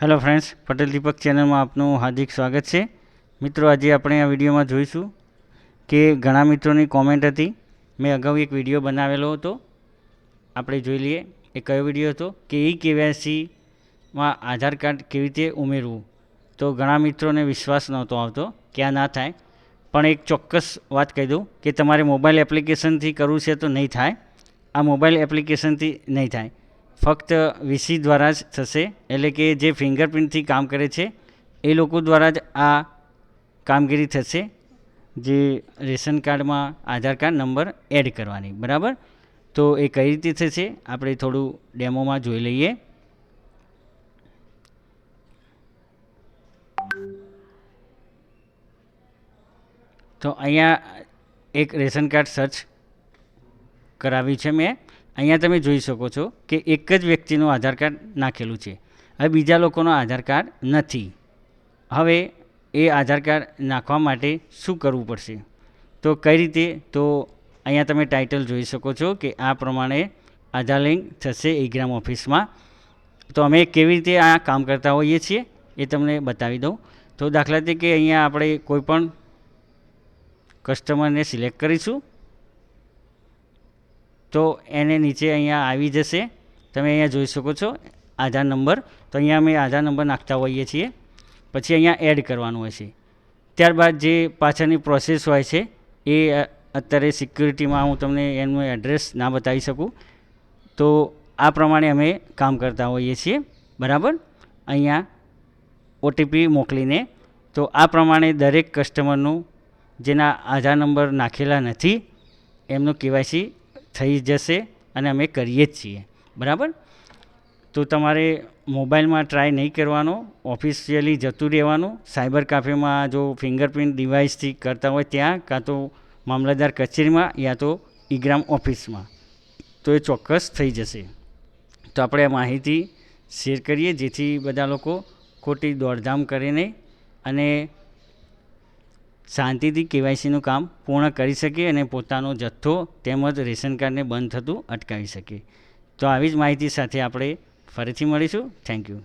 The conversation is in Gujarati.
હેલો ફ્રેન્ડ્સ પટેલ દીપક ચેનલમાં આપનું હાર્દિક સ્વાગત છે. મિત્રો, આજે આપણે આ વિડીયોમાં જોઈશું કે ઘણા મિત્રોની કોમેન્ટ હતી. મેં અગાઉ એક વીડિયો બનાવેલો હતો. આપણે જોઈ લઈએ એ કયો વીડિયો હતો, કે ઈ કેવાયસીમાં આધાર કાર્ડ કેવી રીતે ઉમેરવું. તો ઘણા મિત્રોને વિશ્વાસ નહોતો આવતો કે આ ના થાય. પણ એક ચોક્કસ વાત કહી દઉં કે તમારે મોબાઈલ એપ્લિકેશનથી કરવું છે તો નહીં થાય. આ મોબાઈલ એપ્લિકેશનથી નહીં થાય. ફક્ત વીસી દ્વારા જ થશે. એટલે કે જે ફિંગરપ્રિન્ટથી કામ કરે છે, એ લોકો દ્વારા જ આ કામગીરી થશે. જે રેશન કાર્ડમાં આધાર કાર્ડ નંબર એડ કરવાની. બરાબર? તો એ કઈ રીતે થશે, આપણે થોડું ડેમોમાં જોઈ લઈએ. તો અહીંયા એક રેશન કાર્ડ સર્ચ કરાવ્યું છે મેં. અહીંયા તમે જોઈ શકો છો કે એક જ વ્યક્તિનું આધાર કાર્ડ નાખેલું છે. હવે બીજા લોકોનો આધાર કાર્ડ નથી. હવે એ આધાર કાર્ડ નાખવા માટે શું કરવું પડશે? તો કઈ રીતે? તો અહીંયા તમે ટાઇટલ જોઈ શકો છો કે આ પ્રમાણે આધાર લિંક થશે ઈગ્રામ ઓફિસમાં. તો અમે કેવી રીતે આ કામ કરતા હોઈએ છીએ એ તમને બતાવી દઉં. તો દાખલા તરીકે અહીંયા આપણે કોઈ પણ કસ્ટમરને સિલેક્ટ કરીશું. તો એને નીચે અહીંયા આવી જશે. તમે અહીંયા જોઈ શકો છો આધાર નંબર. તો અહીંયા અમે આધાર નંબર નાખતા હોઈએ છીએ. પછી અહીંયા એડ કરવાનું હોય છે. ત્યારબાદ જે પાછળની પ્રોસેસ હોય છે, એ અત્યારે સિક્યુરિટીમાં હું તમને એનું એડ્રેસ ના બતાવી શકું. તો આ પ્રમાણે અમે કામ કરતા હોઈએ છીએ. બરાબર? અહીંયા ઓટીપી મોકલીને. તો આ પ્રમાણે દરેક કસ્ટમરનું જેના આધાર નંબર નાખેલા નથી, એમનું કેવાયસી થઈ જશે અને અમે કરીએ જ છીએ. બરાબર? તો તમારે મોબાઈલમાં ટ્રાય નહીં કરવાનો ઓફિશિયલી જતું રહેવાનું. સાયબર કાફેમાં જો ફિંગરપ્રિન્ટ ડિવાઇસથી કરતા હોય ત્યાં, કાં તો મામલતદાર કચેરીમાં યા તો ઈગ્રામ ઓફિસમાં. તો એ ચોક્કસ થઈ જશે. તો આપણે આ માહિતી શેર કરીએ, જેથી બધા લોકો ખોટી દોડધામ કરે નહીં અને શાંતિથી કેવાયસીનું કામ પૂર્ણ કરી શકે અને પોતાનો જથ્થો તેમજ રેશન કાર્ડને બંધ થતું અટકાવી શકે. તો આવી જ માહિતી સાથે આપણે ફરીથી મળીશું. Thank you